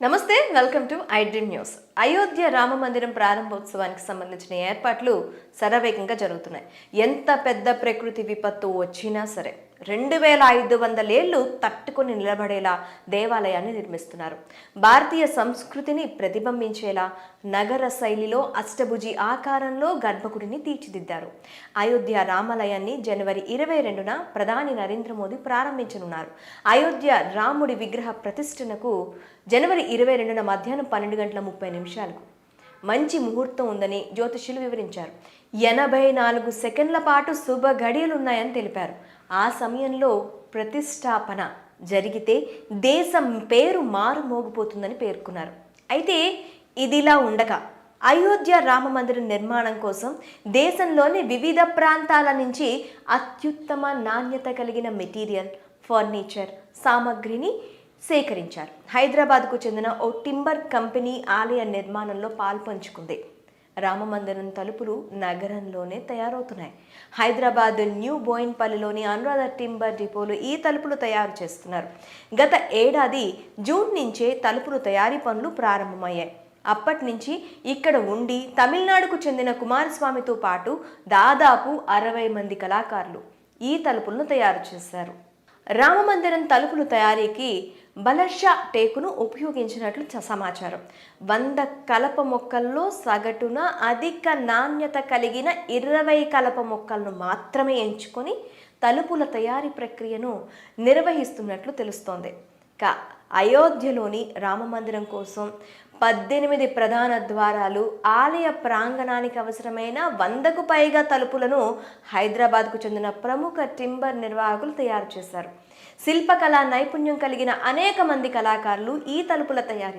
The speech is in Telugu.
నమస్తే welcome to I dream news. Ayodhya Ram మందిరం ప్రారంభోత్సవానికి సంబంధించిన ఏర్పాట్లు శరవేగంగా జరుగుతున్నాయి. ఎంత పెద్ద ప్రకృతి విపత్తు వచ్చినా సరే రెండు వేల ఐదు వందలేళ్ళు తట్టుకొని నిలబడేలా దేవాలయాన్ని నిర్మిస్తున్నారు. భారతీయ సంస్కృతిని ప్రతిబింబించేలా నగర శైలిలో అష్టభుజి ఆకారంలో గర్భగుడిని తీర్చిదిద్దారు. అయోధ్య రామాలయాన్ని జనవరి ఇరవై రెండున ప్రధాని నరేంద్ర మోదీ ప్రారంభించనున్నారు. అయోధ్య రాముడి విగ్రహ ప్రతిష్టనకు జనవరి ఇరవై రెండున మధ్యాహ్నం పన్నెండు గంటల ముప్పై నిమిషాలకు మంచి ముహూర్తం ఉందని జ్యోతిష్యులు వివరించారు. ఎనభై నాలుగు సెకండ్ల పాటు శుభ గడియలున్నాయని తెలిపారు. ఆ సమయంలో ప్రతిష్టాపన జరిగితే దేశం పేరు మారుమోగిపోతుందని పేర్కొన్నారు. అయితే ఇదిలా ఉండగా అయోధ్య రామ మందిర నిర్మాణం కోసం దేశంలోని వివిధ ప్రాంతాల నుంచి అత్యుత్తమ నాణ్యత కలిగిన మెటీరియల్ ఫర్నిచర్ సామగ్రిని సేకరించారు. హైదరాబాద్కు చెందిన ఓ టింబర్ కంపెనీ ఆలయ నిర్మాణంలో పాల్పంచుకుంది. రామమందిరం తలుపులు నగరంలోనే తయారవుతున్నాయి. హైదరాబాద్ న్యూ బోయిన్పల్లిలోని అనురాధ టింబర్ డిపోలో ఈ తలుపులు తయారు చేస్తున్నారు. గత ఏడాది జూన్ నుంచే తలుపులు తయారీ పనులు ప్రారంభమయ్యాయి. అప్పటి నుంచి ఇక్కడ ఉండి తమిళనాడుకు చెందిన కుమారస్వామితో పాటు దాదాపు అరవై మంది కళాకారులు ఈ తలుపులను తయారు చేశారు. రామమందిరం తలుపులు తయారీకి బలర్షా టేకును ఉపయోగించినట్లు సమాచారం. వంద కలప మొక్కల్లో సగటున అధిక నాణ్యత కలిగిన ఇరవై కలప మొక్కలను మాత్రమే ఎంచుకొని తలుపుల తయారీ ప్రక్రియను నిర్వహిస్తున్నట్లు తెలుస్తోంది. కా అయోధ్యలోని రామమందిరం కోసం పద్దెనిమిది ప్రధాన ద్వారాలు ఆలయ ప్రాంగణానికి అవసరమైన వందకు పైగా తలుపులను హైదరాబాద్కు చెందిన ప్రముఖ టింబర్ నిర్వాహకులు తయారు చేశారు. శిల్పకళా నైపుణ్యం కలిగిన అనేక మంది కళాకారులు ఈ తలుపుల తయారీ